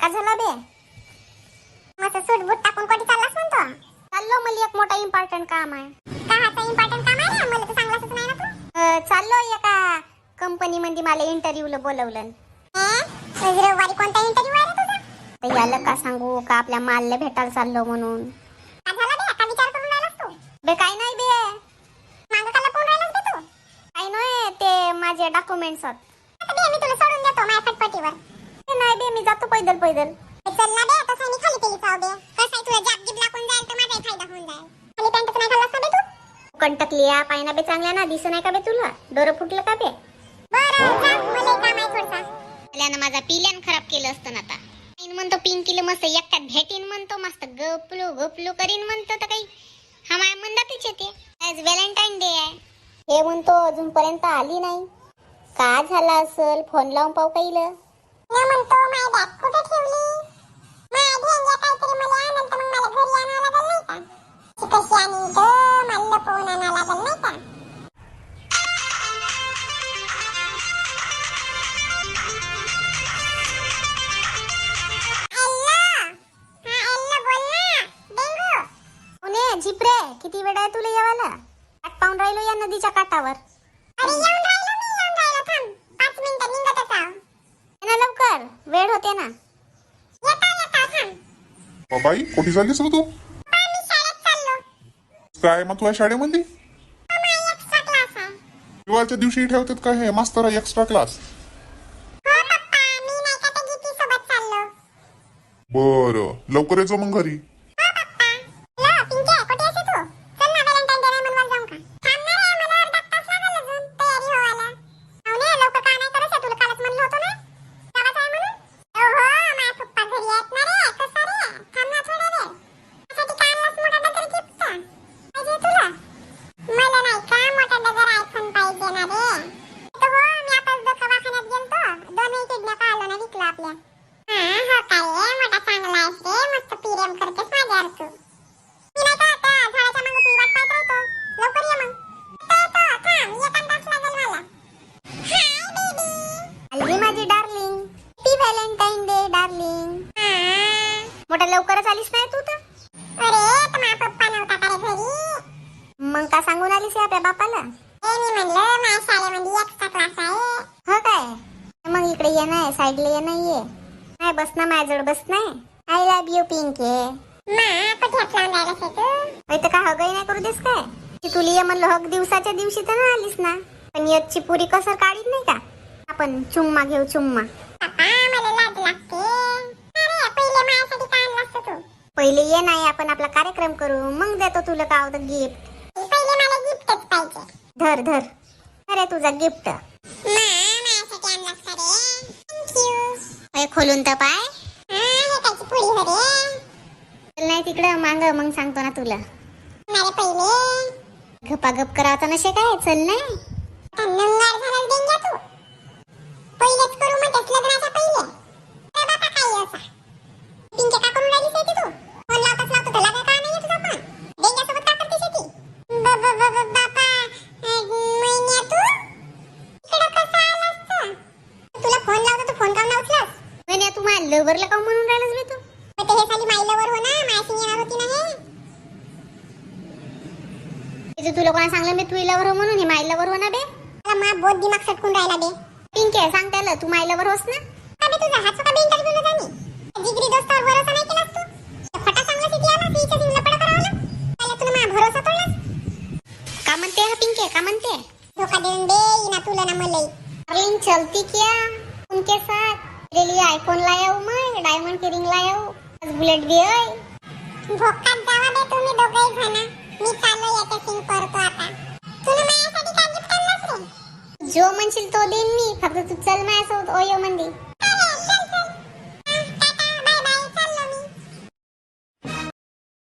का झाला बे. मस्त सूट बूट टाकून चाललास म्हणतो? चाललो मला एक मोठा इम्पॉर्टंट काम आहे. का हाचा इम्पॉर्टंट काम आहे? मला तर सांगलाच नाही ना तू? चाललो एका कंपनी मध्ये मला इंटरव्ह्यूला बोलवलं? रोज रविवारी कोणता इंटरव्ह्यू आहे तुझा? याला का सांगू का आपल्या मालला भेटायला चाललो म्हणून. झाला बे? का विचार करून राहिलास तू? बे काय नाही बे. मागं का लपून राहिलास बे तू? काय नाही ते माझे डॉक्युमेंट्स आहेत. आता बे मी तुला सोडून देतो माझ्या फटफटीवर. नाही बे मी जातो पैदल पैदल. चल ना बे आता खाली पेली चाव बे कसं आहे तुला गिब लागून जाईल तर माझाही फायदा होऊन जाईल. खाली पॅन्ट नाही घाललास ना बे तू? कंटकली या पायना बे चांगल्या ना दिसत नाही का बे तुला? डोरं फुटलं का बे? बरं जा मला काम आहे थोडसा. त्यानं माझा पिल्यान खराब केलं असतं ना आता. म्हणतो पिंकीला मस्त एकट्यात भेटीन म्हणतो मस्त गपलो गपलो करीन म्हणतो तर काही. हा माय मंदातच येते. आज व्हॅलेंटाईन डे आहे. हे म्हणतो अजूनपर्यंत आली नाही. का झाला असल? फोन लावून पाहू काहीला झिपरे किती वेळ आहे तुला यावाला पाहून राहिलो या नदीच्या काठावर अरे येऊन राहिलो मी येऊन राहिलो थांब पाच मिनिटं निघतच आहो ये ना लवकर वेळ होते ना. बाई कुठे चाललीस रे तू? काय मग तुझ्या शाळेमध्ये? दिवाळीच्या दिवशी ठेवतात का हे मास्तर एक्स्ट्रा क्लास हो बरं लवकर येतो मग घरी. पिरेम करतेस माझ्यावर तू? मी नाही का आता झाडाच्या मागं तुझी वाट पाहत राहतो? लवकर ये मग. येतो येतो थांब येताना तास लागेल मला. हाय बेबी आली माझी डार्लिंग ती व्हॅलेंटाईन डे डार्लिंग मोठ्या लवकरच आलीस नाही तू तर? अरे तर माझा पप्पा नव्हता का रे घरी? मग का सांगून आलीस या आपल्या बापाला? ए मी म्हणलं माझ्या शाळेमध्ये एक्स्ट्रा क्लास आहे. हो काय? मग इकडे ये नाही साईडला ये नाही ये. नाही बस ना माझ्याजवळ बस नाही. आय लव्ह यू पिंके तर का हगही नाही करू देस काय? ती तुला ये म्हणलं हग दिवसाच्या दिवशी तर आलीस ना. पण यतची पुरी कसर काढीत नाही का? आपण चुम्मा घेऊ चुम्मा. पहिले ये नाही आपण आपला कार्यक्रम करू. मग देतो तुला का होतं गिफ्ट पहिले मला गिफ्टच पाहिजे. धर धर. अरे तुझा गिफ्ट मा माझ्यासाठी आणलास का रे. थँक्यू खोलून तर पाय. मांग मग सांगतो ना तुला. अरे पहिले. गपागप करावता नशे काय? चल नाही आता नंगार झाला देंग्या तू. पहिलेच करू म्हणतेस लग्नाच्या पहिले. तर बापा काही असा? पिंके का करून राहिलीस आहे ती? तू फोन लावताच लावतो तर का नाही तुझा पण? का ती? इकडं कसं आलास? तुला फोन लावतो तू फोन काऊन उचलस. म्हणे तू माझ्या लवरला का म्हणून राहिलास बे तू? हे साली माईलवर हो ना येणार तुला कोणा सांगलं मी तू इलावर हो म्हणून हे मायलावर हो ना बे. मला मा दिमाग सटकून राहिला बे. पिंके सांग त्याला तू मायलावर होस ना? अबे तुझा हात जाणी जिगरी दोस्तावर भरोसा नाही केलास तू? फटा आला करावला त्याला तुला भरोसा तोडलास का म्हणते हा पिंके का म्हणते? धोका देऊन दे ना तुला ना मलाही अरे चलती क्या? उनके साथ. मेरे लिए आईफोन लाया हूँ मैं डायमंड की रिंग लाया हूँ आज बुलेट भी है. भोकात जावा दे तुम्ही दोघेही जण. मी चाललो याच्या सिंग करतो आता. तुला माझ्यासाठी काय गिफ्ट आणलंस रे जो म्हणशील तो देईन मी. फक्त तू चल माझ्यासोबत ओयो मंदी